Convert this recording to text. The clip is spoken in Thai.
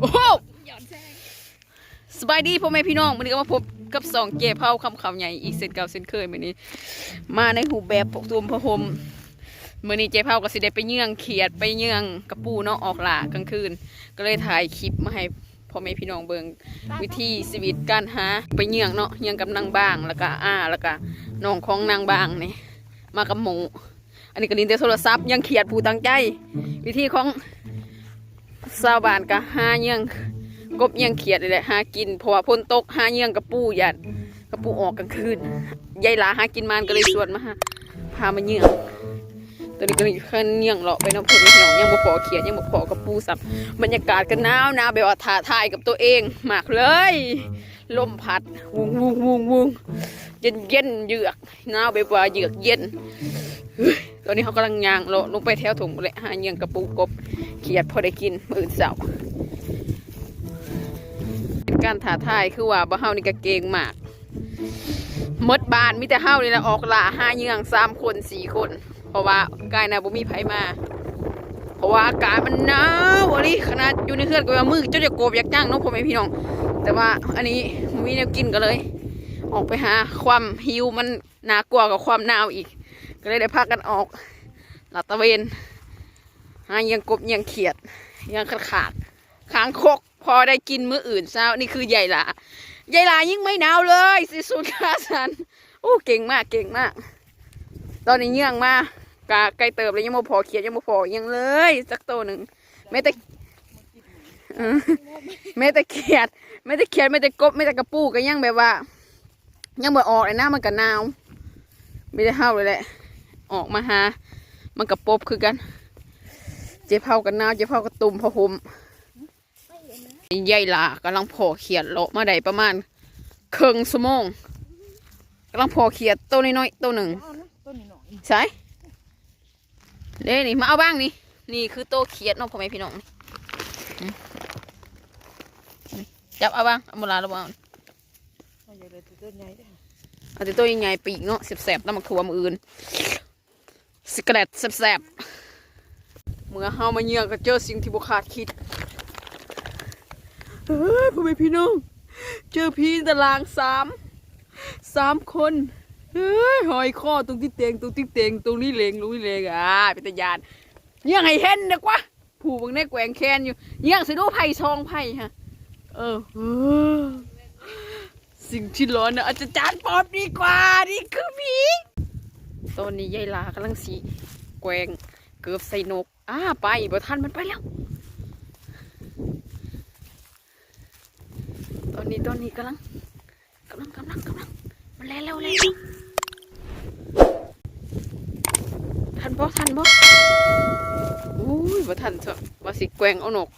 โอ้โหหย่อนแซงสบายดีพ่อแม่พี่น้องวันนี้ก็มาพบกับสองเจ๊เผาคำคำใหญ่อีกเส้นเก่าเส้นเคยมื้อนี้ มาในหูปแบบปกตุมพระพรหมมื้อนี้เจ๊เผาก็สิได้ไปเยื่องเขียดไปเยื่องกระปูเนาะออกล่ากลางคืน ก็เลยถ่ายคลิปมาให้พ่อแม่พี่น้องเบิ่งวิธีชีวิตการหาไปเยื่องเนาะเยื่องกับนางบางแล้วก็อ้าแล้วก็น้องของนางบางนี่มากับหมูอันนี้ก็ลินแต่โทรศัพท์ยังเขียดผู้ตั้งใจ วิธีของ ชาวบ้านก็หาเยื่องกบเยี่ยงเขียดเลยแหละหากินเพราะว่าพ้นตกหาเยี่ยงกระปูหยัดกระปูออกกลางคืนยายหลาหากินมันก็เลยชวนมาพามาเยี่ยงตอนนี้ก็เลยขึ้นเยี่ยงเลาะไปน้องเพื่อนพี่น้องยังบ่พอเขียดยังบ่พอกระปูสับบรรยากาศก็หนาวนาแบบว่าท้าทายกับตัวเองมากเลยลมพัดวุงวุงวุงวุงเย็นเย็นเยือกหนาวแบบว่าเยือกเย็นตอนนี้เขากำลังย่างเลาะลงไปแถวถุงเลยหาเยี่ยงกระปูกบ เขียดพอได้กินมื้ออื่นเสาร์เป็นการท้าทายคือว่าบ่เฮานี่ก็เก่งมากมดบานมีแต่เฮานี่ละออกล่าห้าเยืองสามคนสี่คน เพราะว่ากายนะบ่มีไผมา เพราะว่าอากาศมันหนาวอะดิขนาดอยู่ในเฮือนก็ว่ามือเจ้าจะโกบอยากจ้างน้องพ่อแม่พี่น้อง แต่ว่าอันนี้มีแนวกินก็เลย ออกไปหาความหิวมันหนากลัวกับความหนาวอีก ก็เลยได้พากันออกลาดตะเวน หายังกบยังเขียด ยังขาดขาดค้างคกพอได้กินมื้ออื่นเช้านี่คือใหญ่หลาใหญ่หลายิ่งไม่หนาวเลยสิสุดค่าสันโอ้เก่งมากเก่งมาก ตอนนี้เยื่องมากะไก่เติบเลยยังไม่พอเขียดยังไม่พอยังเลยสักตัวหนึ่งแม้แต่เออแม้แต่เขียดแม้แต่เขียดแม้แต่กบแม้แต่กระปูก็ยังแบบว่า ยังบ่ออกเลยนะมันก็หนาว ไม่ได้เห่าเลยแหละออกมาหา มันกับปบคือกัน จ๊เผากันหนาวเจ๊เผากับตุ่มพะหมยายหลากำลังพอเขียดโลมาได้ประมาณครึ่งชั่วโมงกำลังพอเขียดตัวน้อยๆตัวหนึ่งเอานะต้นนี้หน่อยใช่เด้นี่มาเอาบ้างนี่นี่คือตัวเขียดเน้องพ่อแม่พี่น้องนี่อืมนี่จับเอาบ้างเอามาลาแล้วบ้างเอาอย่าเลยต้นใหญ่เด้อเอาแต่ตัวใหญ่ๆปีกเนาะแสบๆน้ำมันขัวมืออื่นสกเกตแสบๆ เมื่อเฮามาเยี่ยงก็เจอสิ่งที่บุคาดคิดเฮ้ยพ่อแม่พี่น้อง เจอพี่ตารางสามสามคนเฮ้ยหอยข้อตรงที่เตียงตรงที่เตียงตรงนี้เลงตรงนี้เลงอ่าเป็นตายานเยี่ยงให้เห็นนะกว่าผูกบังในแกว่งแคนอยู่เยี่ยงสิดูไผ่ซองไผ่ฮะเออสิ่งที่ร้อนนะอาจจะจานปอบดีกว่านี่คือผีตอนนี้ยายลากำลังสีแกว่ง เกือบใส่นกอ้าไปบ่ทันมันไปแล้ว ตอนนี้ตอนนี้กำลังกำลังกำลังกำลังมันแล้วแล้วแล้วทันบ่ทันบ่อุ้ยบ่ทันเถอะว่าสิแกงเอานก